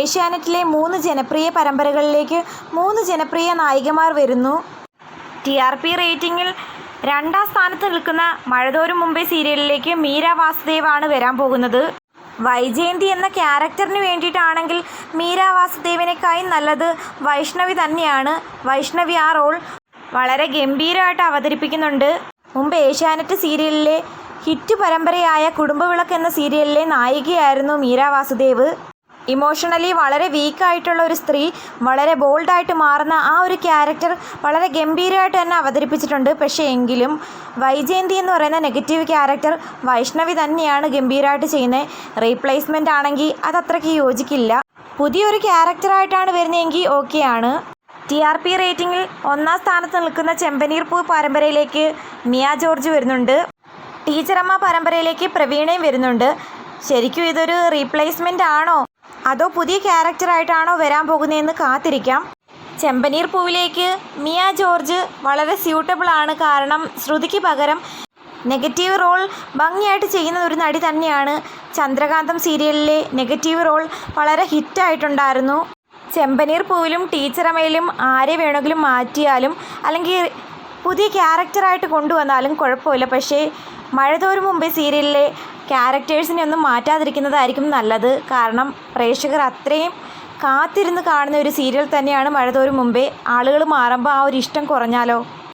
ഏഷ്യാനെറ്റിലെ മൂന്ന് ജനപ്രിയ പരമ്പരകളിലേക്ക് മൂന്ന് ജനപ്രിയ നായികമാർ വരുന്നു. ടി ആർ പി റേറ്റിംഗിൽ രണ്ടാം സ്ഥാനത്ത് നിൽക്കുന്ന മഴതോരും മുംബൈ സീരിയലിലേക്ക് മീര വാസുദേവാണ് വരാൻ പോകുന്നത്. വൈജയന്തി എന്ന ക്യാരക്ടറിന് വേണ്ടിയിട്ടാണെങ്കിൽ മീര വാസുദേവിനേക്കായി നല്ലത് വൈഷ്ണവി തന്നെയാണ്. വൈഷ്ണവി ആ റോൾ വളരെ ഗംഭീരമായിട്ട് അവതരിപ്പിക്കുന്നുണ്ട്. മുമ്പ് ഏഷ്യാനെറ്റ് സീരിയലിലെ ഹിറ്റ് പരമ്പരയായ കുടുംബവിളക്ക് എന്ന സീരിയലിലെ നായികയായിരുന്നു മീര വാസുദേവ്. ഇമോഷണലി വളരെ വീക്കായിട്ടുള്ള ഒരു സ്ത്രീ വളരെ ബോൾഡായിട്ട് മാറുന്ന ആ ഒരു ക്യാരക്ടർ വളരെ ഗംഭീരമായിട്ട് തന്നെ അവതരിപ്പിച്ചിട്ടുണ്ട്. പക്ഷേ എങ്കിലും വൈജയന്തി എന്ന് പറയുന്ന നെഗറ്റീവ് ക്യാരക്ടർ വൈഷ്ണവി തന്നെയാണ് ഗംഭീരമായിട്ട് ചെയ്യുന്നത് റീപ്ലേസ്മെന്റ് ആണെങ്കിൽ അത് അത്രയ്ക്ക് യോജിക്കില്ല. പുതിയൊരു ക്യാരക്ടറായിട്ടാണ് വരുന്നതെങ്കിൽ ഓക്കെയാണ് ടി ആർ പി റേറ്റിംഗിൽ ഒന്നാം സ്ഥാനത്ത് നിൽക്കുന്ന ചെമ്പനീർ പൂ പരമ്പരയിലേക്ക് മിയ ജോർജ് വരുന്നുണ്ട്. ടീച്ചറമ്മ പരമ്പരയിലേക്ക് പ്രവീണയും വരുന്നുണ്ട്. ശരിക്കും ഇതൊരു റീപ്ലേസ്മെന്റ് ആണോ? അതോ പുതിയ ക്യാരക്ടറായിട്ടാണോ വരാൻ പോകുന്നതെന്ന് കാത്തിരിക്കാം. ചെമ്പനീർ പൂവിലേക്ക് മിയ ജോർജ് വളരെ സ്യൂട്ടബിൾ ആണ്. കാരണം ശ്രുതിക്ക് പകരം നെഗറ്റീവ് റോൾ ഭംഗിയായിട്ട് ചെയ്യുന്ന ഒരു നടി തന്നെയാണ്. ചന്ദ്രകാന്തം സീരിയലിലെ നെഗറ്റീവ് റോൾ വളരെ ഹിറ്റായിട്ടുണ്ടായിരുന്നു ചെമ്പനീർ പൂവിലും ടീച്ചറമ്മയിലും ആരെ വേണമെങ്കിലും മാറ്റിയാലും അല്ലെങ്കിൽ പുതിയ ക്യാരക്ടറായിട്ട് കൊണ്ടുവന്നാലും കുഴപ്പമില്ല. പക്ഷേ മഴതോരും മുമ്പേ സീരിയലിലെ ക്യാരക്ടേഴ്സിനെ ഒന്നും മാറ്റാതിരിക്കുന്നതായിരിക്കും നല്ലത്. കാരണം പ്രേക്ഷകർ അത്രയും കാത്തിരുന്ന് കാണുന്ന ഒരു സീരിയൽ തന്നെയാണ് മഴതോരും മുമ്പേ ആളുകൾ മാറുമ്പോൾ ആ ഒരു ഇഷ്ടം കുറഞ്ഞാലോ?